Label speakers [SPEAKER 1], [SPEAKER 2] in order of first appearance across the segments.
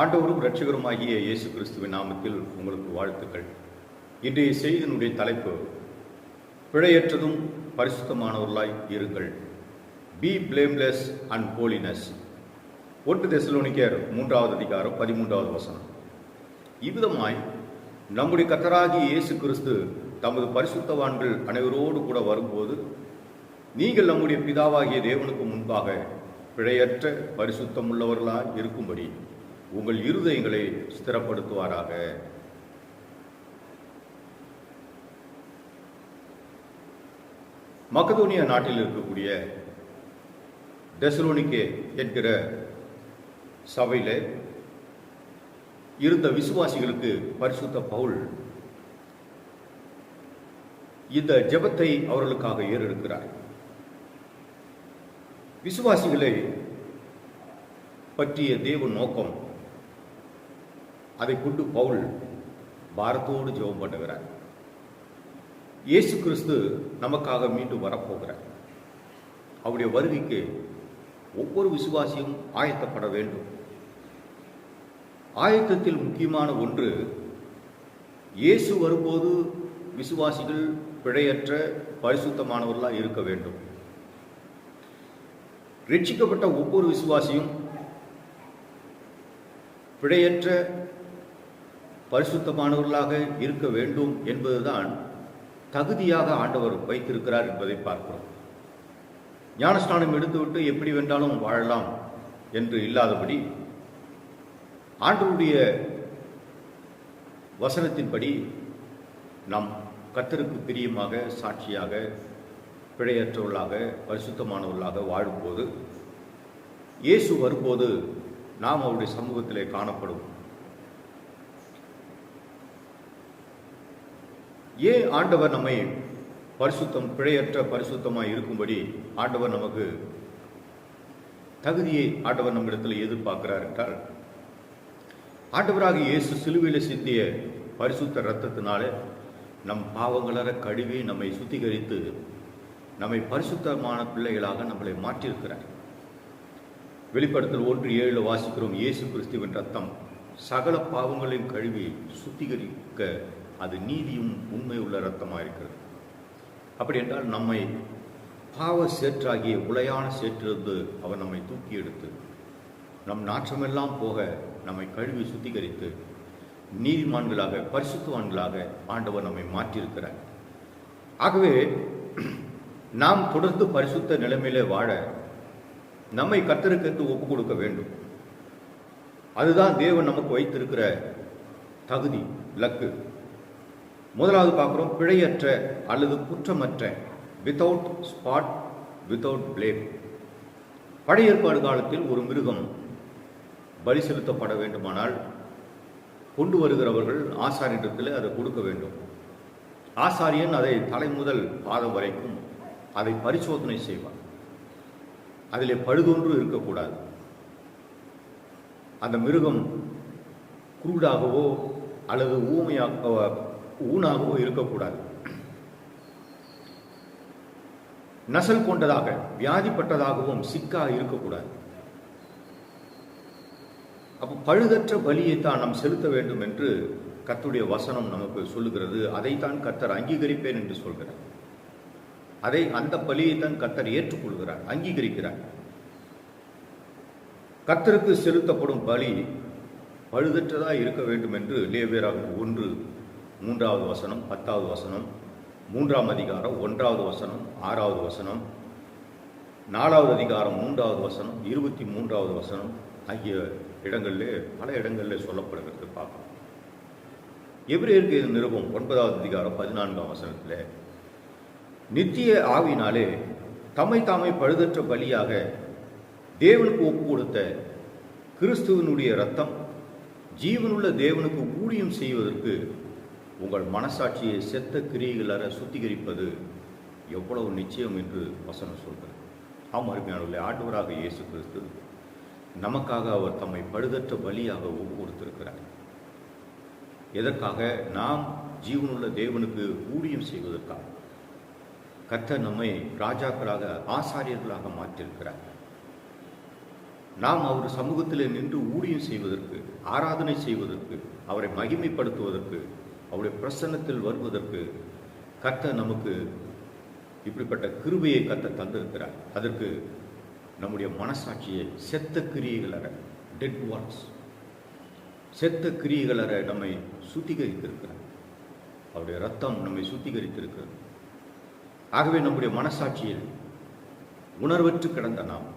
[SPEAKER 1] ஆண்டவரும் இரட்சகருமாகிய இயேசு கிறிஸ்துவின் நாமத்தில் உங்களுக்கு வாழ்த்துக்கள். இன்றைய செய்தியினுடைய தலைப்பு பிழையற்றதும் பரிசுத்தமானவர்களாய் இருங்கள். பி பிளேம்லெஸ் அண்ட் ஹோலினஸ் ஒன்று தெசலோனிக்கர் மூன்றாவது அதிகாரம் பதிமூன்றாவது வசனம். இவ்விதமாய் நம்முடைய கத்தராகிய இயேசு கிறிஸ்து தமது பரிசுத்தவான்கள் அனைவரோடு கூட வரும்போது நீங்கள் நம்முடைய பிதாவாகிய தேவனுக்கு முன்பாக பிழையற்ற பரிசுத்தம் உள்ளவர்களாக இருக்கும்படி உங்கள் இருதயங்களை ஸ்திரப்படுத்துவாராக. மக்கதோனியா நாட்டில் இருக்கக்கூடிய தெசலோனிக்கே என்கிற சபையில் இருந்த விசுவாசிகளுக்கு பரிசுத்த பவுல் இந்த ஜெபத்தை அவர்களுக்காக ஏறெடுக்கிறார். விசுவாசிகளை பற்றிய தேவ நோக்கம் அதை கொண்டு பவுல் பாரத்தோடு ஜெபம் பண்ணுகிறார். இயேசு கிறிஸ்து நமக்காக மீண்டும் வரப்போகிறார். அவருடைய வருகைக்கு ஒவ்வொரு விசுவாசியும் ஆயத்தப்பட வேண்டும். ஆயத்தத்தில் முக்கியமான ஒன்று இயேசு வரும்போது விசுவாசிகள் பிழையற்ற பரிசுத்தமானவர்களாக இருக்க வேண்டும். ரட்சிக்கப்பட்ட ஒவ்வொரு விசுவாசியும் பிழையற்ற பரிசுத்தமானவர்களாக இருக்க வேண்டும் என்பதுதான் தகுதியாக ஆண்டவர் வைத்திருக்கிறார் என்பதை பார்க்கிறோம். ஞானஸ்நானம் எடுத்துவிட்டு எப்படி வேண்டாலும் வாழலாம் என்று இல்லாதபடி ஆண்டவருடைய வசனத்தின்படி நாம் கத்தருக்கு பிரியமாக சாட்சியாக பிழையற்றவர்களாக பரிசுத்தமானவர்களாக வாழும்போது இயேசு வரும்போது நாம் அவருடைய சமூகத்திலே காணப்படும். ஏன் ஆண்டவர் நம்மை பரிசுத்தம் பிழையற்ற பரிசுத்தமாக இருக்கும்படி ஆண்டவர் நமக்கு தகுதியை ஆண்டவர் நம்மிடத்தில் எதிர்பார்க்கிறார் என்றால் ஆண்டவராக இயேசு சிலுவையில் சிந்திய பரிசுத்த இரத்தத்தினாலே நம் பாவங்களற கழுவி நம்மை சுத்திகரித்து நம்மை பரிசுத்தமான பிள்ளைகளாக நம்மளை மாற்றியிருக்கிறார். வெளிப்படுத்தல் ஒன்று ஏழு வாசிக்கிறோம் இயேசு கிறிஸ்துவின் ரத்தம் சகல பாவங்களையும் கழுவி சுத்திகரிக்க அது நீதியும் உண்மை உள்ள ரத்தமாக இருக்கிறது. அப்படி என்றால் நம்மை பாவ சேற்றாகிய உளையான சேற்றிலிருந்து அவர் நம்மை தூக்கி எடுத்து நம் நாற்றமெல்லாம் போக நம்மை கழுவி சுத்திகரித்து நீதிமான்களாக பரிசுத்துவான்களாக ஆண்டவர் நம்மை மாற்றியிருக்கிறார். ஆகவே நாம் தொடர்ந்து பரிசுத்த நிலைமையிலே வாழ நம்மை கத்தருக்கென்று ஒப்பு கொடுக்க வேண்டும். அதுதான் தேவன் நமக்கு வைத்திருக்கிற தகுதி லக்கு. முதலாவது பார்க்குறோம் பிழையற்ற அல்லது குற்றமற்ற வித்தவுட் ஸ்பாட் வித்தவுட் பிளேம் பழைய ஏற்பாடு காலத்தில் ஒரு மிருகம் பலி செலுத்தப்பட வேண்டுமானால் கொண்டு வருகிறவர்கள் ஆசாரியத்தில் அதை கொடுக்க வேண்டும். ஆசாரியன் அதை தலை முதல் பாதம் வரைக்கும் அதை பரிசோதனை செய்வார் அதில் பழுதொன்று இருக்கக்கூடாது. அந்த மிருகம் குருடாகவோ அல்லது ஊமையாக ஊனாகவோ இருக்கக்கூடாது. நசல் கொண்டதாக வியாதிப்பட்டதாகவும் சிக்காக இருக்கக்கூடாது. அப்போ பழுதற்ற பலியைத்தான் நாம் செலுத்த வேண்டும் என்று கத்துடைய வசனம் நமக்கு சொல்லுகிறது. அதைத்தான் கத்தர் அங்கீகரிப்பேன் என்று சொல்கிறார். அதை அந்த பலியைத்தான் கத்தர் ஏற்றுக்கொள்கிறார் அங்கீகரிக்கிறார். கத்தருக்கு செலுத்தப்படும் பலி பழுதற்றதாக இருக்க வேண்டும் என்று லேவியராக ஒன்று மூன்றாவது வசனம் பத்தாவது வசனம் மூன்றாம் அதிகாரம் ஒன்றாவது வசனம் ஆறாவது வசனம் நாலாவது அதிகாரம் மூன்றாவது வசனம் இருபத்தி மூன்றாவது வசனம் ஆகிய இடங்களில் பல இடங்களில் சொல்லப்படுகிறது. பார்க்கலாம். எவ்ரேருக்கு இது நிருபம் ஒன்பதாவது அதிகாரம் பதினான்காம் வசனத்தில் நித்திய ஆவினாலே தம்மை தாமை பழுதற்ற பலியாக தேவனுக்கு ஒப்பு கொடுத்த கிறிஸ்துவனுடைய ரத்தம் ஜீவனுள்ள தேவனுக்கு ஊழியம் செய்வதற்கு உங்கள் மனசாட்சியை செத்த கிரியைகளற சுத்திகரிப்பது எவ்வளவு நிச்சயம் என்று வசனம் சொல்கிறது. ஆம் அருமையானவர்களே ஆண்டவராக இயேசு கிறிஸ்து நமக்காக அவர் தம்மை பழுதற்ற பலியாக கொடுத்திருக்கிறார் எதற்காக? நாம் ஜீவனுள்ள தேவனுக்கு ஊழியம் செய்வதற்காக. கர்த்தர் நம்மை ராஜாக்களாக ஆசாரியர்களாக மாற்றியிருக்கிறார். நாம் அவர் சமூகத்தில் நின்று ஊழியம் செய்வதற்கு ஆராதனை செய்வதற்கு அவரை மகிமைப்படுத்துவதற்கு அவருடைய பிரசன்னத்தில் வருவதற்கு கத்த நமக்கு இப்படிப்பட்ட கிருபையை கத்த தந்திருக்கிறார். அதற்கு நம்முடைய மனசாட்சியை செத்த கிரியைகளற டெட் ஒர்க்ஸ் செத்த கிரியைகளற நம்மை சுத்திகரித்திருக்கிறார். அவருடைய ரத்தம் நம்மை சுத்திகரித்திருக்கிறது. ஆகவே நம்முடைய மனசாட்சியில் உணர்வற்று கிடந்த நாம்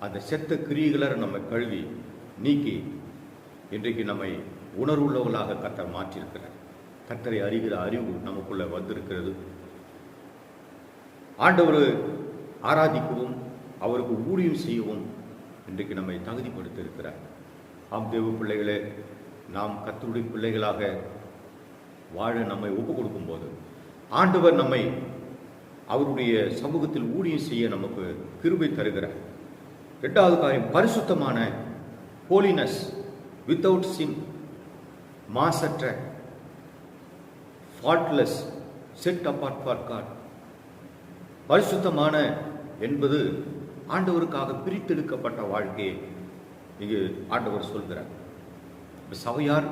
[SPEAKER 1] அந்த செத்த கிரியைகளற நம்மை கழுவி நீக்கி இன்றைக்கு நம்மை உணர்வுள்ளவர்களாக கத்தர் மாற்றியிருக்கிறார். கத்தரை அறிகிற அறிவு நமக்குள்ள வந்திருக்கிறது. ஆண்டவர் ஆராதிக்கவும் அவருக்கு ஊழியம் செய்யவும் இன்றைக்கு நம்மை தகுதிப்படுத்தியிருக்கிறார். ஆம் தேவ பிள்ளைகளே நாம் கத்தருடைய பிள்ளைகளாக வாழ நம்மை ஒப்பு கொடுக்கும்போது ஆண்டவர் நம்மை அவருடைய சமூகத்தில் ஊழியம் செய்ய நமக்கு கிருபை தருகிறார். ரெண்டாவது காரியம் பரிசுத்தமான ஹோலினஸ் வித்தவுட் சின் மாசற்ற faultless set apart for God பரிசுத்தமான என்பது ஆண்டவருக்காக பிரித்தெடுக்கப்பட்ட வாழ்க்கையை இங்கு ஆண்டவர் சொல்கிறார். சபையார்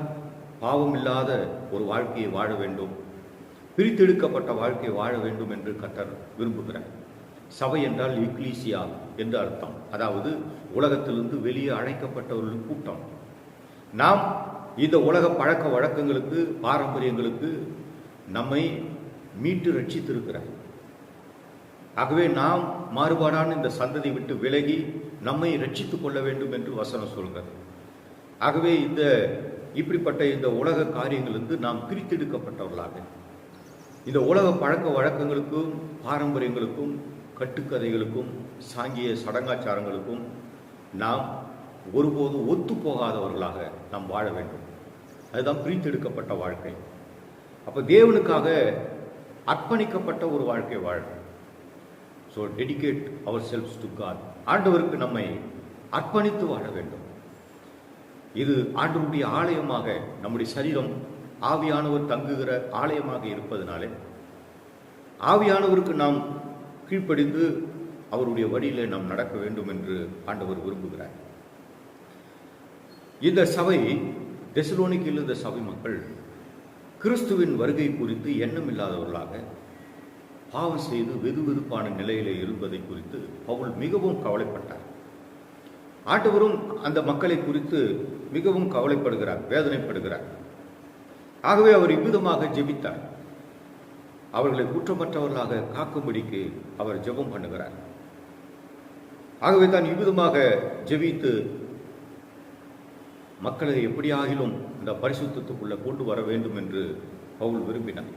[SPEAKER 1] பாவம் இல்லாத ஒரு வாழ்க்கையை வாழ வேண்டும் பிரித்தெடுக்கப்பட்ட வாழ்க்கையை வாழ வேண்டும் என்று கத்தர் விரும்புகிறார். சபை என்றால் இக்லீசியா என்று அர்த்தம். அதாவது உலகத்திலிருந்து வெளியே அழைக்கப்பட்டவர்கள் கூட்டம். நாம் இந்த உலக பழக்க வழக்கங்களுக்கு பாரம்பரியங்களுக்கு நம்மை மீட்டு ரட்சித்திருக்கிறார். ஆகவே நாம் மாறுபாடான இந்த சந்ததி விட்டு விலகி நம்மை ரட்சித்துக் கொள்ள வேண்டும் என்று வசனம் சொல்கிறது. ஆகவே இந்த இப்படிப்பட்ட இந்த உலக காரியங்களுக்கு நாம் பிரித்தெடுக்கப்பட்டவர்களாக. இந்த உலக பழக்க வழக்கங்களுக்கும் பாரம்பரியங்களுக்கும் கட்டுக்கதைகளுக்கும் சாங்கிய சடங்காச்சாரங்களுக்கும் நாம் ஒருபோதும் ஒத்து போகாதவர்களாக நாம் வாழ வேண்டும். அதுதான் பிரித்தெடுக்கப்பட்ட வாழ்க்கை. அப்போ தேவனுக்காக அர்ப்பணிக்கப்பட்ட ஒரு வாழ்க்கை வாழ. So dedicate ourselves to God ஆண்டவருக்கு நம்மை அர்ப்பணித்து வாழ வேண்டும். இது ஆண்டவருடைய ஆலயமாக நம்முடைய சரீரம் ஆவியானவர் தங்குகிற ஆலயமாக இருப்பதனாலே ஆவியானவருக்கு நாம் கீழ்ப்படிந்து அவருடைய வழியிலே நாம் நடக்க வேண்டும் என்று ஆண்டவர் விரும்புகிறார். இந்த சபை தெசலோனிக்கில் இருந்த சபை மக்கள் கிறிஸ்துவின் வருகை குறித்து எண்ணம் இல்லாதவர்களாக பாவம் செய்து வெதுவெதுப்பான நிலையிலே இருப்பதை குறித்து பவுல் மிகவும் கவலைப்பட்டார். ஆண்டவரும் அந்த மக்களை குறித்து மிகவும் கவலைப்படுகிறார் வேதனைப்படுகிறார். ஆகவே அவர் இவ்விதமாக ஜெபித்தார். அவர்களை குற்றமற்றவர்களாக காக்கும்படிக்கு அவர் ஜெபம் பண்ணுகிறார். ஆகவே தான் இவ்விதமாக ஜெபித்து மக்களை எப்படியாகிலும் இந்த பரிசுத்தத்துக்குள்ளே கொண்டு வர வேண்டும் என்று பவுல் விரும்பினார்.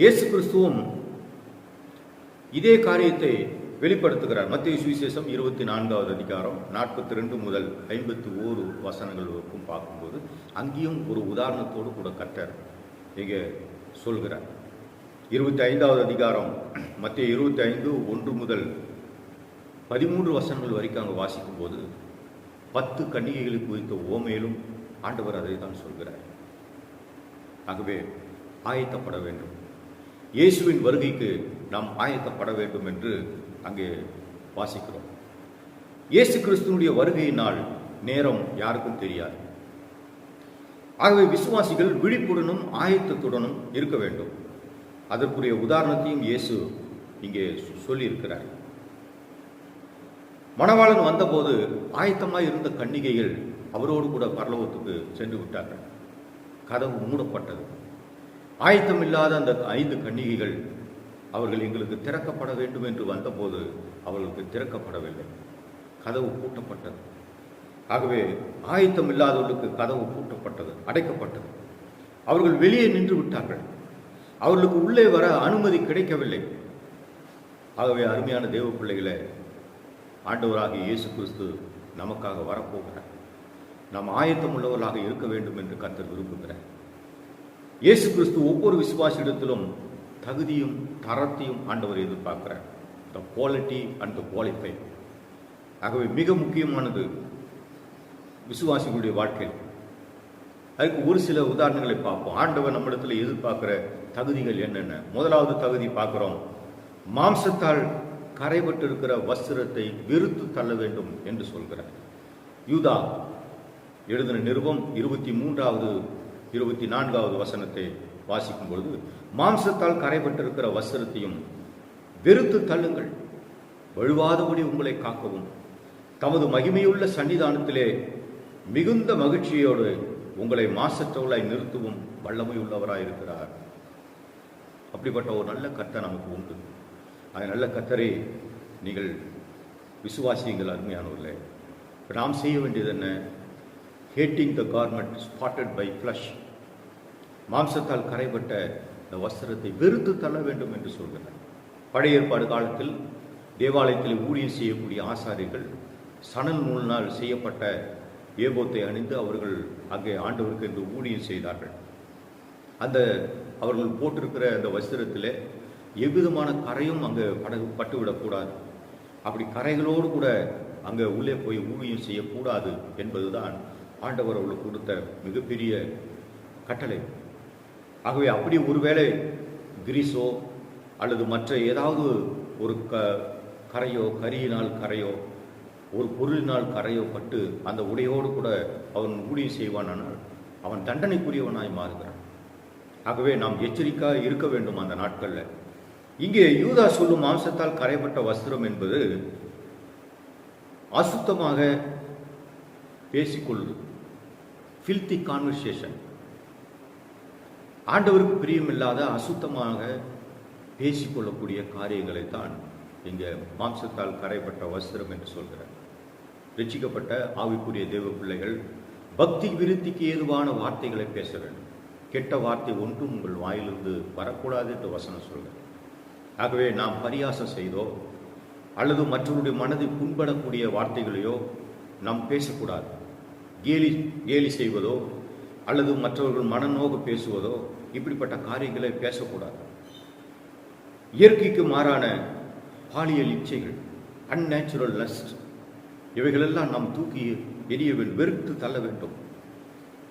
[SPEAKER 1] இயேசு கிறிஸ்துவும் இதே காரியத்தை வெளிப்படுத்துகிறார். மத்திய சுவிசேஷம் இருபத்தி நான்காவது அதிகாரம் நாற்பத்தி ரெண்டு முதல் ஐம்பத்தி ஓரு வசனங்கள் வரைக்கும் பார்க்கும்போது அங்கேயும் ஒரு உதாரணத்தோடு கூட கட்டர் இங்கே சொல்கிறார். இருபத்தி ஐந்தாவது அதிகாரம் மத்திய இருபத்தி ஐந்து ஒன்று முதல் பதிமூன்று வசனங்கள் வரைக்கும் அங்கே வாசிக்கும் போது பத்து கன்னிகைகளை குறித்த ஓமையிலும் ஆண்டவர் அதை தான் சொல்கிறார். ஆகவே ஆயத்தப்பட வேண்டும். இயேசுவின் வருகைக்கு நாம் ஆயத்தப்பட வேண்டும் என்று அங்கே வாசிக்கிறோம். இயேசு கிறிஸ்துவனுடைய வருகையினால் நேரம் யாருக்கும் தெரியாது. ஆகவே விசுவாசிகள் விழிப்புடனும் ஆயத்தத்துடனும் இருக்க வேண்டும். அதற்குரிய உதாரணத்தையும் இயேசு இங்கே சொல்லியிருக்கிறார். மணவாளன் வந்தபோது ஆயத்தமாக இருந்த கன்னிகைகள் அவரோடு கூட பரலோகத்துக்கு சென்று விட்டார்கள். கதவு மூடப்பட்டது. ஆயத்தம் இல்லாத அந்த ஐந்து கன்னிகைகள் அவர்கள் எங்களுக்கு திறக்கப்பட வேண்டும் என்று வந்தபோது அவர்களுக்கு திறக்கப்படவில்லை. கதவு பூட்டப்பட்டது. ஆகவே ஆயத்தம் இல்லாதவர்களுக்கு கதவு பூட்டப்பட்டது அடைக்கப்பட்டது. அவர்கள் வெளியே நின்று விட்டார்கள். அவர்களுக்கு உள்ளே வர அனுமதி கிடைக்கவில்லை. ஆகவே அருமையான தேவ பிள்ளைகளை ஆண்டவராகிய இயேசு கிறிஸ்து நமக்காக வரப்போகிறார். நாம் ஆயத்தம் உள்ளவர்களாக இருக்க வேண்டும் என்று கத்தர் விரும்புகிறார். இயேசு கிறிஸ்து ஒவ்வொரு விசுவாசியிடத்திலும் தகுதியும் தரத்தையும் ஆண்டவர் எதிர்பார்க்கிறார். The quality and the qualify ஆகவே மிக முக்கியமானது விசுவாசிகளுடைய வாழ்க்கை. அதுக்கு ஒரு சில உதாரணங்களை பார்ப்போம். ஆண்டவர் நம்மிடத்தில் எதிர்பார்க்கிற தகுதிகள் என்னென்ன? முதலாவது தகுதி பார்க்குறோம். மாம்சத்தால் கரைபட்டிருக்கிற வஸ்திரத்தை வெறுத்து தள்ள வேண்டும் என்று சொல்கிறார். யூதா எழுதின நிருபம் இருபத்தி மூன்றாவது இருபத்தி நான்காவது வசனத்தை வாசிக்கும் பொழுது மாம்சத்தால் கரைபட்டிருக்கிற வஸ்திரத்தையும் வெறுத்து தள்ளுங்கள். வழுவாதபடி உங்களை காக்கவும். தமது மகிமையுள்ள சன்னிதானத்திலே மிகுந்த மகிழ்ச்சியோடு உங்களை மாசற்றவளாய் நிறுத்தவும் வல்லமை உள்ளவராக இருக்கிறார் அப்படிப்பட்ட ஒரு நல்ல கத்தை நமக்கு உண்டு. நல்ல கர்த்தரை நீங்கள் விசுவாசியுங்கள் அருமையானவர்களே. இப்ப நாம் செய்ய வேண்டியது என்ன? Hating the garment spotted by flesh மாம்சத்தால் கரைப்பட்ட இந்த வஸ்திரத்தை வெறுத்து தள்ள வேண்டும் என்று சொல்கிறார். பழைய ஏற்பாடு காலத்தில் தேவாலயத்தில் ஊழியம் செய்யக்கூடிய ஆசாரியர்கள் சணல் நூலினால் செய்யப்பட்ட ஏபோத்தை அணிந்து அவர்கள் அங்கே ஆண்டவருக்கு என்று ஊழியம் செய்தார்கள். அந்த அவர்கள் போட்டிருக்கிற அந்த வஸ்திரத்தில் எவ்விதமான கரையும் அங்கே பட பட்டுவிடக்கூடாது. அப்படி கரைகளோடு கூட அங்கே உள்ளே போய் ஊழியம் செய்யக்கூடாது என்பதுதான் ஆண்டவர் அவளுக்கு கொடுத்த மிகப்பெரிய கட்டளை. ஆகவே அப்படி ஒருவேளை கிரீஸோ அல்லது மற்ற ஏதாவது ஒரு க கரையோ கரியினால் கரையோ ஒரு பொருளினால் கரையோ பட்டு அந்த உடையோடு கூட அவன் ஊழியம் செய்வானானால் அவன் தண்டனைக்குரியவனாய் மாறுகிறான். ஆகவே நாம் எச்சரிக்கையாக இருக்க வேண்டும் அந்த நாட்களில். இங்கே யூதா சொல்லும் மாம்சத்தால் கரைப்பட்ட வஸ்திரம் என்பது அசுத்தமாக பேசிக்கொள்வது ஃபில்தி கான்வர்சேஷன் ஆண்டவருக்கு பிரியமில்லாத அசுத்தமாக பேசிக்கொள்ளக்கூடிய காரியங்களை தான் இங்கே மாம்சத்தால் கரைப்பட்ட வஸ்திரம் என்று சொல்கிறார். ரட்சிக்கப்பட்ட ஆவிக்குரிய தேவ பிள்ளைகள் பக்தி விருத்திக்கு ஏதுவான வார்த்தைகளை பேச வேண்டும். கெட்ட வார்த்தை ஒன்றும் உங்கள் வாயிலிருந்து வரக்கூடாது என்று வசனம் சொல்கிறேன் ஆகவே நாம் பரியாசம் செய்தோ அல்லது மற்றவருடைய மனதை புண்படக்கூடிய வார்த்தைகளையோ நாம் பேசக்கூடாது. கேலி கேலி செய்வதோ அல்லது மற்றவர்கள் மனநோக பேசுவதோ இப்படிப்பட்ட காரியங்களை பேசக்கூடாது. இயற்கைக்கு மாறான பாலியல் இச்சைகள் அந்நேச்சுரல் லஸ்ட் இவைகளெல்லாம் நாம் தூக்கி எரிய வெறுத்து தள்ள வேண்டும்.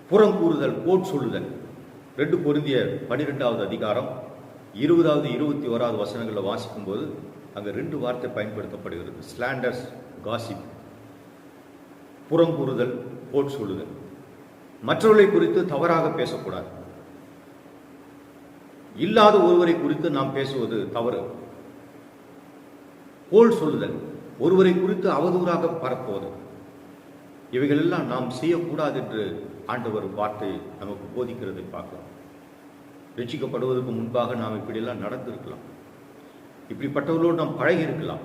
[SPEAKER 1] புறம் கூறுதல் கோட் சொல்லுதல். ரெண்டு பொருந்திய பனிரெண்டாவது அதிகாரம் இருபதாவது இருபத்தி ஓராவது வசனங்களில் வாசிக்கும்போது அங்கே ரெண்டு வார்த்தை பயன்படுத்தப்படுகிறது. ஸ்லாண்டர்ஸ் காசிப் புறம் கூறுதல் சொல்லுதல் மற்றவர்களை குறித்து தவறாக பேசக்கூடாது. இல்லாத ஒருவரை குறித்து நாம் பேசுவது தவறு. கோல் சொல்லுதல் ஒருவரை குறித்து அவதூறாக பரப்புவது. இவைகளெல்லாம் நாம் செய்யக்கூடாது என்று ஆண்டவர் வார்த்தை நமக்கு போதிக்கிறதை பார்க்கிறோம் ரட்சிக்கப்படுவதற்கு முன்பாக நாம் இப்படியெல்லாம் நடந்திருக்கலாம். இப்படிப்பட்டவர்களோடு நாம் பழகி இருக்கலாம்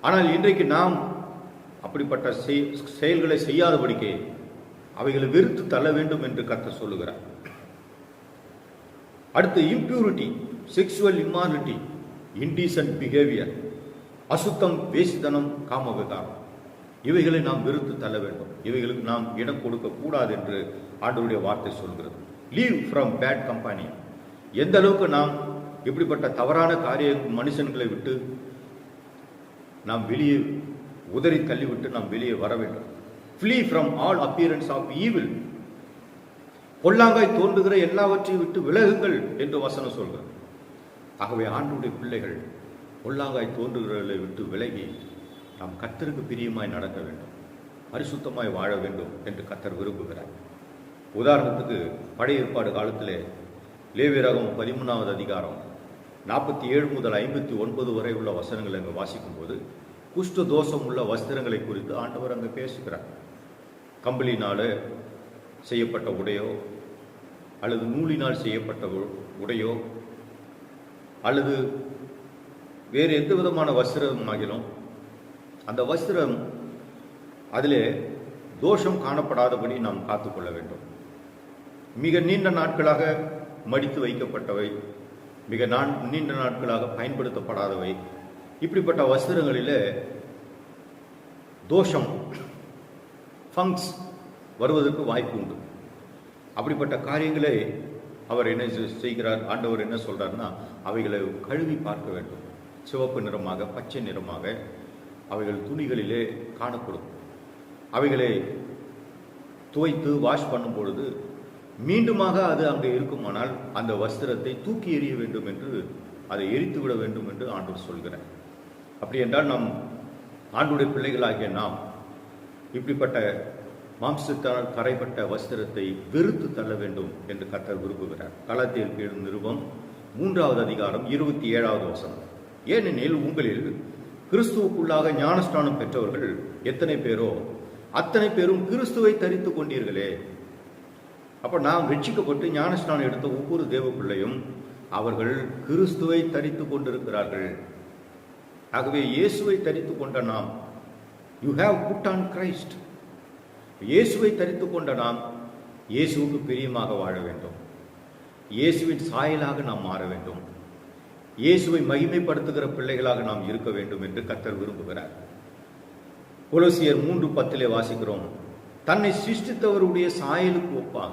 [SPEAKER 1] ஆனால் இன்றைக்கு நாம் அப்படிப்பட்ட செய்- செயல்களை செய்யாதபடிக்கு அவைகளை வெறுத்து தள்ள வேண்டும் என்று கத்த சொல்லுகிறார். அடுத்து impurity sexual immorality indecent behaviour அசுத்தம் வேசித்தனம் காம விகாரம் இவைகளை நாம் வெறுத்து தள்ள வேண்டும். இவைகளுக்கு நாம் இடம் கொடுக்க கூடாது என்று ஆண்டவருடைய வார்த்தை சொல்கிறது. லீவ் ஃப்ரம் பேட் கம்பெனி எந்த அளவுக்கு நாம் இப்படிப்பட்ட தவறான காரிய மனுஷன்களை விட்டு நாம் வெளியே உதறி தள்ளிவிட்டு நாம் வெளியே வர வேண்டும். Flee from all appearance of evil பொல்லாங்காய் தோன்றுகிற எல்லாவற்றையும் விட்டு விலகுங்கள் என்று வசனம் சொல்கிறது. ஆகவே ஆண்டுடைய பிள்ளைகள் பொல்லாங்காய் தோன்றுகிறவர்களை விட்டு விலகி நாம் கத்தருக்கு பிரியமாய் நடக்க வேண்டும். பரிசுத்தமாய் வாழ வேண்டும் என்று கத்தர் விரும்புகிறார். உதாரணத்துக்கு பழைய ஏற்பாடு காலத்தில் லேவியரகம் பதிமூணாவது அதிகாரம் நாற்பத்தி ஏழு முதல் ஐம்பத்தி ஒன்பது வரை உள்ள வசனங்களை அங்கே வாசிக்கும்போது குஷ்ட தோஷம் உள்ள வஸ்திரங்களை குறித்து ஆண்டவர் அங்கே பேசுகிறார். கம்பளினால் செய்யப்பட்ட உடையோ அல்லது நூலினால் செய்யப்பட்ட உ- உடையோ அல்லது வேறு எந்த விதமான வஸ்திரம் ஆகிலும் அந்த வஸ்திரம் அதிலே தோஷம் காணப்படாதபடி நாம் காத்துக்கொள்ள வேண்டும். மிக நீண்ட நாட்களாக மடித்து வைக்கப்பட்டவை. மிக நான் நீண்ட நாட்களாக பயன்படுத்தப்படாதவை. இப்படிப்பட்ட வஸ்திரங்களில் தோஷம் ஃபங்க்ஸ் வருவதற்கு வாய்ப்பு உண்டு. அப்படிப்பட்ட காரியங்களை அவர் என்ன செ- செய்கிறார் ஆண்டவர் என்ன சொல்கிறாருன்னா அவைகளை கழுவி பார்க்க வேண்டும். சிவப்பு நிறமாக பச்சை நிறமாக அவைகள் துணிகளிலே காணப்படும். அவைகளை துவைத்து வாஷ் பண்ணும் பொழுது மீண்டுமாக அது அங்கே இருக்குமானால் அந்த வஸ்திரத்தை தூக்கி எறிய வேண்டும் என்று அதை எரித்து விட வேண்டும் என்று ஆண்டவர் சொல்கிறார். அப்படி என்றால் நம் ஆண்டுடைய பிள்ளைகளாகிய நாம் இப்படிப்பட்ட மாம்சத்தால் கரைப்பட்ட வஸ்திரத்தை வெறுத்து தள்ள வேண்டும் என்று கத்தர் விரும்புகிறார். களத்தில் கீழ் நிருபம் மூன்றாவது அதிகாரம் இருபத்தி ஏழாவது வசனம். ஏனெனில் உங்களில் கிறிஸ்துவுக்குள்ளாக ஞானஸ்தானம் பெற்றவர்கள் எத்தனை பேரோ அத்தனை பேரும் கிறிஸ்துவை தரித்து கொண்டீர்களே. அப்போ நாம் ரட்சிக்கப்பட்டு ஞானஸ்நானம் எடுத்த ஒவ்வொரு தேவ பிள்ளையும் அவர்கள் கிறிஸ்துவை தரித்து கொண்டிருக்கிறார்கள். ஆகவே இயேசுவை தரித்து கொண்ட நாம் you have put on Christ இயேசுவை தரித்து கொண்ட நாம் இயேசுவுக்கு பிரியமாக வாழ வேண்டும். இயேசுவின் சாயலாக நாம் மாற வேண்டும். இயேசுவை மகிமைப்படுத்துகிற பிள்ளைகளாக நாம் இருக்க வேண்டும் என்று கத்தர் விரும்புகிறார். கொலோசியர் மூன்று பத்திலே வாசிக்கிறோம். தன்னை சிருஷ்டித்தவருடைய சாயலுக்கு ஒப்பாக.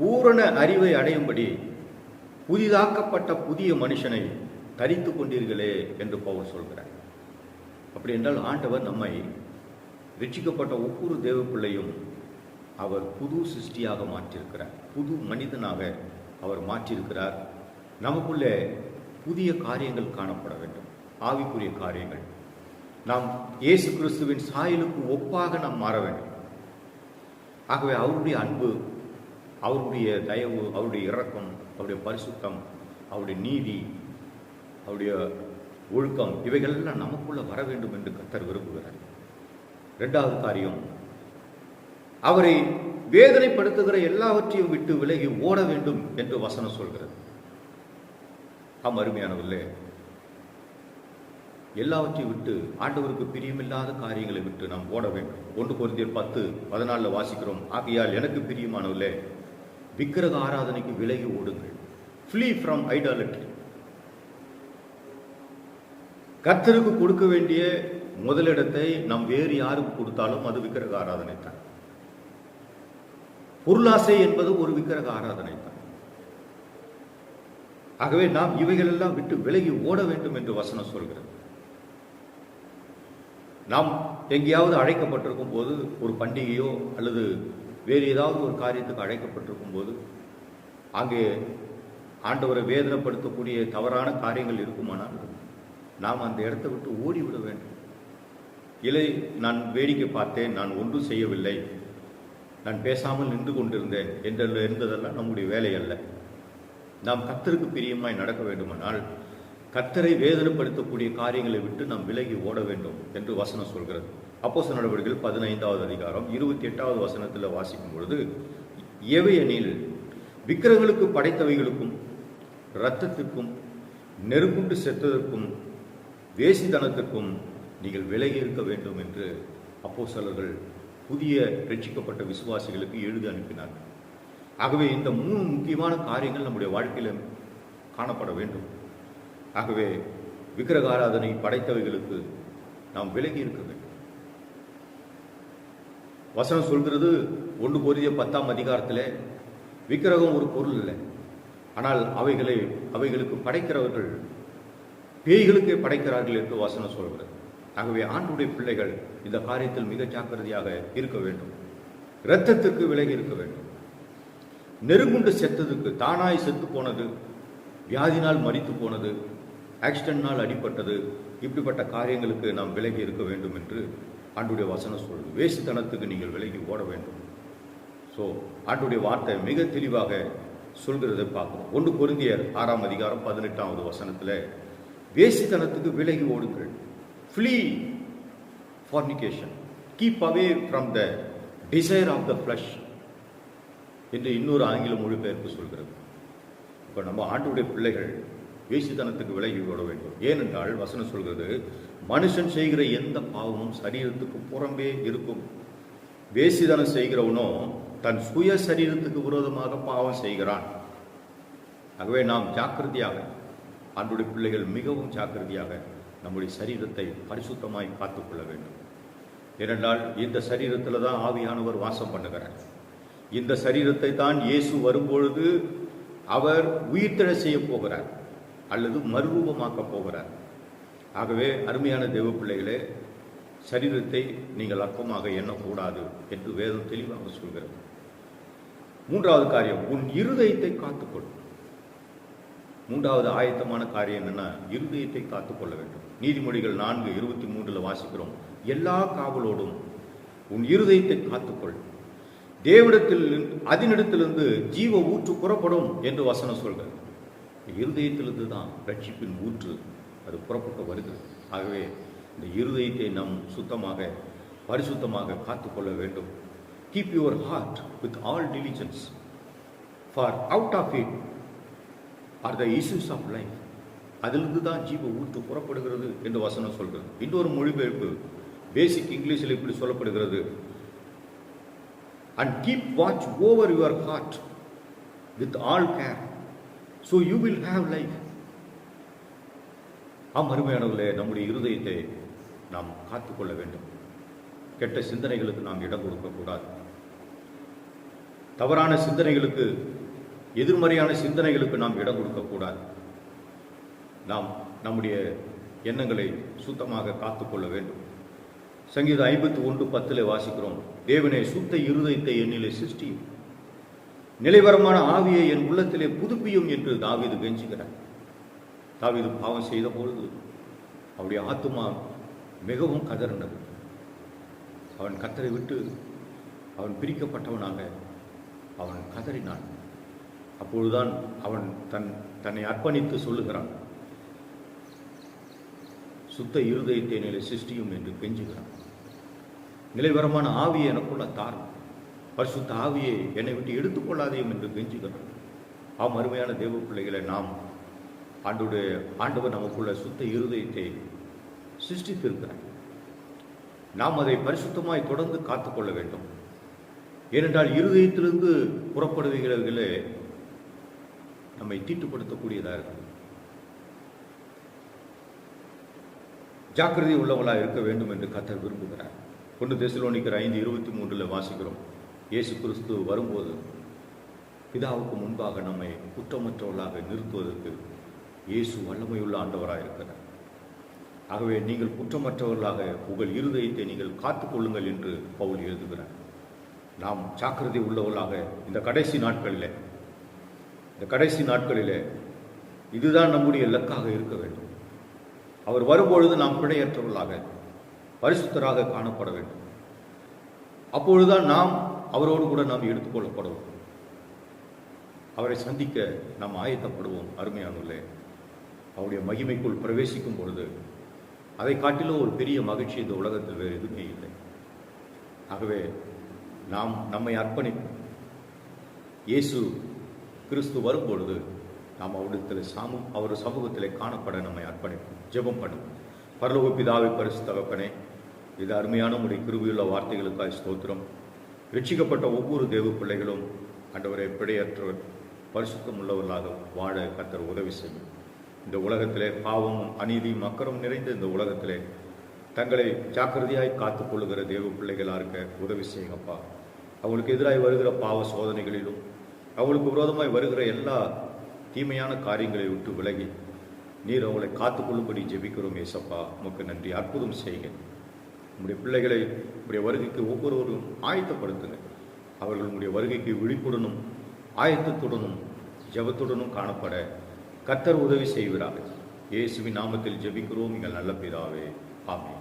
[SPEAKER 1] பூரண அறிவை அடையும்படி புதிதாக்கப்பட்ட புதிய மனுஷனை தரித்து கொண்டீர்களே என்று பவுல் சொல்கிறார். அப்படி என்றால் ஆண்டவர் நம்மை ரட்சிக்கப்பட்ட ஒவ்வொரு தேவ பிள்ளையும் அவர் புது சிருஷ்டியாக மாற்றியிருக்கிறார். புது மனிதனாக அவர் மாற்றியிருக்கிறார். நமக்குள்ளே புதிய காரியங்கள் காணப்பட வேண்டும். ஆவிக்குரிய காரியங்கள். நாம் இயேசு கிறிஸ்துவின் சாயலுக்கு ஒப்பாக நாம் மாற வேண்டும். ஆகவே அவருடைய அன்பு அவருடைய தயவு அவருடைய இறக்கம் அவருடைய பரிசுத்தம் அவருடைய நீதி அவருடைய ஒழுக்கம் இவைகளெல்லாம் நமக்குள்ள வர வேண்டும் என்று கத்தர் விரும்புகிறார். இரண்டாவது காரியம் அவரை வேதனைப்படுத்துகிற எல்லாவற்றையும் விட்டு விலகி ஓட வேண்டும் என்று வசனம் சொல்கிறது. ஆம் அருமையானவில்லை எல்லாவற்றையும் விட்டு ஆண்டவருக்கு பிரியமில்லாத காரியங்களை விட்டு நாம் ஓட வேண்டும். ஒன்று பொருந்தியர் பத்து பதினாலில் வாசிக்கிறோம் ஆகையால் எனக்கு பிரியமானவில்லை விக்கிரக ஆராதனைக்கு விலகி ஓடுங்கள். ஃப்ளீ ஃப்ரம் ஐடாலிட்டி கர்த்தருக்கு கொடுக்க வேண்டிய முதலிடத்தை நாம் வேறு யாருக்கு கொடுத்தாலும் அது விக்கிரக ஆராதனை தான் பொருளாசை என்பது ஒரு விக்கிரக ஆராதனை தான் ஆகவே நாம் இவைகளெல்லாம் விட்டு விலகி ஓட வேண்டும் என்று வசனம் சொல்கிறது. நாம் எங்கேயாவது அழைக்கப்பட்டிருக்கும் போது ஒரு பண்டிகையோ அல்லது வேறு ஏதாவது ஒரு காரியத்துக்கு அழைக்கப்பட்டிருக்கும் போது அங்கே ஆண்டவரை வேதனைப்படுத்தக்கூடிய தவறான காரியங்கள் இருக்குமானால் நாம் அந்த இடத்தை விட்டு ஓடிவிட வேண்டும். இல்லை நான் வேடிக்கை பார்த்தேன் நான் ஒன்றும் செய்யவில்லை நான் பேசாமல் நின்று கொண்டிருந்தேன் என்ற என்பதெல்லாம் நம்முடைய வேலை அல்ல. நாம் கத்தருக்கு பிரியமாய் நடக்க வேண்டுமானால் கத்தரை வேதனைப்படுத்தக்கூடிய காரியங்களை விட்டு நாம் விலகி ஓட வேண்டும் என்று வசனம் சொல்கிறது. அப்போச நடவடிக்கைகள் பதினைந்தாவது அதிகாரம் இருபத்தி எட்டாவது வசனத்தில் வாசிக்கும் பொழுது எவையெனில் விக்கிரங்களுக்கு படைத்தவைகளுக்கும் இரத்தத்துக்கும் நெருங்குண்டு செத்ததற்கும் வேசித்தனத்திற்கும் நீங்கள் விலகி இருக்க வேண்டும் என்று அப்போசலர்கள் புதிய ரட்சிக்கப்பட்ட விசுவாசிகளுக்கு எழுதி அனுப்பினார் ஆகவே இந்த மூணு முக்கியமான காரியங்கள் நம்முடைய வாழ்க்கையில் காணப்பட வேண்டும். ஆகவே விக்கிரக ஆராதனை படைத்தவைகளுக்கு நாம் விலகி இருக்க வேண்டும். வசனம் சொல்கிறது ஒன்று கோரிய பத்தாம் அதிகாரத்தில் விக்கிரகம் ஒரு பொருள் இல்லை. ஆனால் அவைகளை அவைகளுக்கு படைக்கிறவர்கள் பேய்களுக்கே படைக்கிறார்கள் என்று வசனம் சொல்கிறது. ஆகவே ஆண்டுடைய பிள்ளைகள் இந்த காரியத்தில் மிக ஜாக்கிரதையாக இருக்க வேண்டும். இரத்தத்திற்கு விலகி இருக்க வேண்டும். நெருங்குண்டு செத்ததுக்கு தானாய் செத்து போனது வியாதினால் மறித்து போனது ஆக்சிடென்ட்னால் அடிபட்டது இப்படிப்பட்ட காரியங்களுக்கு நாம் விலகி இருக்க வேண்டும் என்று ஆண்டுடைய வசனம் சொல்லுது. வேசித்தனத்துக்கு நீங்கள் விலகி ஓட வேண்டும். ஸோ ஆண்டுடைய வார்த்தை மிக தெளிவாக சொல்கிறதை பார்க்கணும் ஒன்று பொருந்தியர் ஆறாம் அதிகாரம் பதினெட்டாவது வசனத்தில் வேசித்தனத்துக்கு விலகி ஓடுங்கள். Flee fornication keep away from the desire of the flesh என்று இன்னொரு ஆங்கில மொழிபெயர்ப்பு சொல்கிறது. இப்போ நம்ம ஆண்டுடைய பிள்ளைகள் வேசித்தனத்துக்கு விலகி ஓட வேண்டும். ஏனென்றால் வசனம் சொல்கிறது மனுஷன் செய்கிற எந்த பாவமும் சரீரத்துக்கு புறம்பே இருக்கும். வேசிதனம் செய்கிறவனோ தன் சுய சரீரத்துக்கு விரோதமாக பாவம் செய்கிறான். ஆகவே நாம் ஜாக்கிரதையாக அன்றைய பிள்ளைகள் மிகவும் ஜாக்கிரதையாக நம்முடைய சரீரத்தை பரிசுத்தமாய் காத்துக்கொள்ள வேண்டும். ஏனென்றால் இந்த சரீரத்தில் தான் ஆவியானவர் வாசம் பண்ணுகிறார். இந்த சரீரத்தை தான் இயேசு வரும்பொழுது அவர் உயிர்த்தெழ செய்ய போகிறார். அல்லது மறுரூபமாக்கப் போகிறார். ஆகவே அருமையான தெய்வ பிள்ளைகளே சரீரத்தை நீங்கள் அற்பமாக எண்ணக்கூடாது என்று வேதம் தெளிவாக சொல்கிறது. மூன்றாவது காரியம் உன் இருதயத்தை காத்துக்கொள். மூன்றாவது ஆயத்தமான காரியம் என்னன்னா இருதயத்தை காத்துக்கொள்ள வேண்டும். நீதிமொழிகள் நான்கு இருபத்தி மூன்றில் வாசிக்கிறோம். எல்லா காவலோடும் உன் இருதயத்தை காத்துக்கொள். தேவனிடத்தில் அதனிடத்திலிருந்து ஜீவ ஊற்று புறப்படும் என்று வசனம் சொல்கிறது. இருதயத்திலிருந்து தான் ரட்சிப்பின் ஊற்று அது புறப்பட்டு வருகிறது. ஆகவே இந்த இருதயத்தை நாம் சுத்தமாக பரிசுத்தமாக காத்துக்கொள்ள வேண்டும். Keep your heart with all diligence for out of it are the issues of life அதிலிருந்து தான் ஜீவ ஊற்று புறப்படுகிறது என்று வசனம் சொல்கிறது. இன்னொரு மொழிபெயர்ப்பு பேசிக் இங்கிலீஷில் இப்படி சொல்லப்படுகிறது. And keep watch over your heart with all care so you will have life ஆம் அருமையானவர்களே நம்முடைய இருதயத்தை நாம் காத்துக்கொள்ள வேண்டும். கெட்ட சிந்தனைகளுக்கு நாம் இடம் கொடுக்கக்கூடாது தவறான சிந்தனைகளுக்கு எதிர்மறையான சிந்தனைகளுக்கு நாம் இடம் கொடுக்கக்கூடாது நாம் நம்முடைய எண்ணங்களை சுத்தமாக காத்துக்கொள்ள வேண்டும். சங்கீதம் ஐம்பத்தி ஒன்று பத்தில் வாசிக்கிறோம் தேவனை சுத்த இருதயத்தை என்னிலே சிருஷ்டியும் நிலைவரமான ஆவியை என் உள்ளத்திலே புதுப்பியும் என்று தாவீது கெஞ்சுகிறார். தாவிது பாவம் செய்த பொழுது அவருடைய ஆத்துமா மிகவும் கதறினது. அவன் கத்தரை விட்டு அவன் பிரிக்கப்பட்டவனாக அவன் கதறினான். அப்பொழுதுதான் அவன் தன் தன்னை அர்ப்பணித்து சொல்லுகிறான். சுத்த இருதயத்தை நிலை சிருஷ்டியும் என்று கெஞ்சுகிறான். நிலைவரமான ஆவியை எனக்குள்ள தாரும். பரிசுத்த ஆவியை என்னை விட்டு எடுத்துக்கொள்ளாதையும் என்று கெஞ்சுகிறான். ஆம் அருமையான தேவ பிள்ளைகளை நாம் ஆண்டுடைய ஆண்டவர் நமக்குள்ள சுத்த இருதயத்தை சிருஷ்டித்திருக்கிறார். நாம் அதை பரிசுத்தமாய் தொடர்ந்து காத்துக்கொள்ள வேண்டும். ஏனென்றால் இருதயத்திலிருந்து புறப்படுகிறவர்களே நம்மை தீட்டுப்படுத்தக்கூடியதாக இருக்கும். ஜாக்கிரதை உள்ளவளாக இருக்க வேண்டும் என்று கத்தர் விரும்புகிறார். ஒன்று தெசலோனிக்கர் ஐந்து இருபத்தி மூன்றில் வாசிக்கிறோம். இயேசு கிறிஸ்து வரும்போது பிதாவுக்கு முன்பாக நம்மை குற்றமற்றவர்களாக நிறுத்துவதற்கு இயேசு வல்லமையுள்ள ஆண்டவராக இருக்கிறார் ஆகவே நீங்கள் குற்றமற்றவர்களாக உங்கள் இருதயத்தை நீங்கள் காத்துக்கொள்ளுங்கள் என்று பவுல் எழுதுகிறார். நாம் ஜாக்கிரதை உள்ளவர்களாக இந்த கடைசி நாட்களிலே இந்த கடைசி நாட்களிலே இதுதான் நம்முடைய இலக்காக இருக்க வேண்டும். அவர் வரும்பொழுது நாம் பிழையற்றவர்களாக பரிசுத்தராக காணப்பட வேண்டும். அப்பொழுதுதான் நாம் அவரோடு கூட நாம் எடுத்துக்கொள்ளப்படுவோம் அவரை சந்திக்க நாம் ஆயத்தப்படுவோம். அருமையானுள்ளே அவருடைய மகிமைக்குள் பிரவேசிக்கும் பொழுது அதை காட்டிலும் ஒரு பெரிய மகிழ்ச்சி இந்த உலகத்தில் வேறு எதுவுமே இல்லை. ஆகவே நாம் நம்மை அர்ப்பணி இயேசு கிறிஸ்து வரும்பொழுது நாம் அவரிடத்தில் சாமு அவர் சமூகத்தில் காணப்பட நம்மை அர்ப்பணிப்போம். ஜெபம் பண்ணும் பரலோக பிதாவை பரிசு தகப்பனே இது அருமையான உடைய கிருவியுள்ள வார்த்தைகளுக்காய் ஸ்தோத்திரம். ரட்சிக்கப்பட்ட ஒவ்வொரு தேவ பிள்ளைகளும் அண்டவரை பிழையற்றவர் பரிசுத்தம் உள்ளவர்களாக வாழ கத்தர் உதவி செய்யும். இந்த உலகத்திலே பாவமும் அநீதியும் அக்கறம் நிறைந்த இந்த உலகத்திலே தங்களை ஜாக்கிரதையாய் காத்துக்கொள்ளுகிற தேவ பிள்ளைகளாக இருக்க உதவி செய்யுங்கப்பா. அவங்களுக்கு எதிராக வருகிற பாவ சோதனைகளிலும் அவங்களுக்கு விரோதமாய் வருகிற எல்லா தீமையான காரியங்களை விட்டு விலகி நீர் அவங்களை காத்துக்கொள்ளும்படி ஜெபிக்கிறோம் ஏசப்பா. உமக்கு நன்றி. அற்புதம் செய்யுங்க. உங்களுடைய பிள்ளைகளை உங்களுடைய வருகைக்கு ஒவ்வொருவரும் ஆயத்தப்படுத்துங்க. அவர்கள் உங்களுடைய வருகைக்கு விழிப்புடனும் ஆயத்தத்துடனும் ஜெபத்துடனும் காணப்பட கத்தர் உதவி செய்கிறார் இயேசுவின் நாமத்தில் ஜெபிக்கிறோம். நீங்கள் நல்ல பிதாவே. ஆமே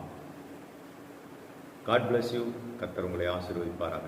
[SPEAKER 1] காட் பிளஸ் யூ கத்தர் உங்களை ஆசீர்வதிப்பாராக.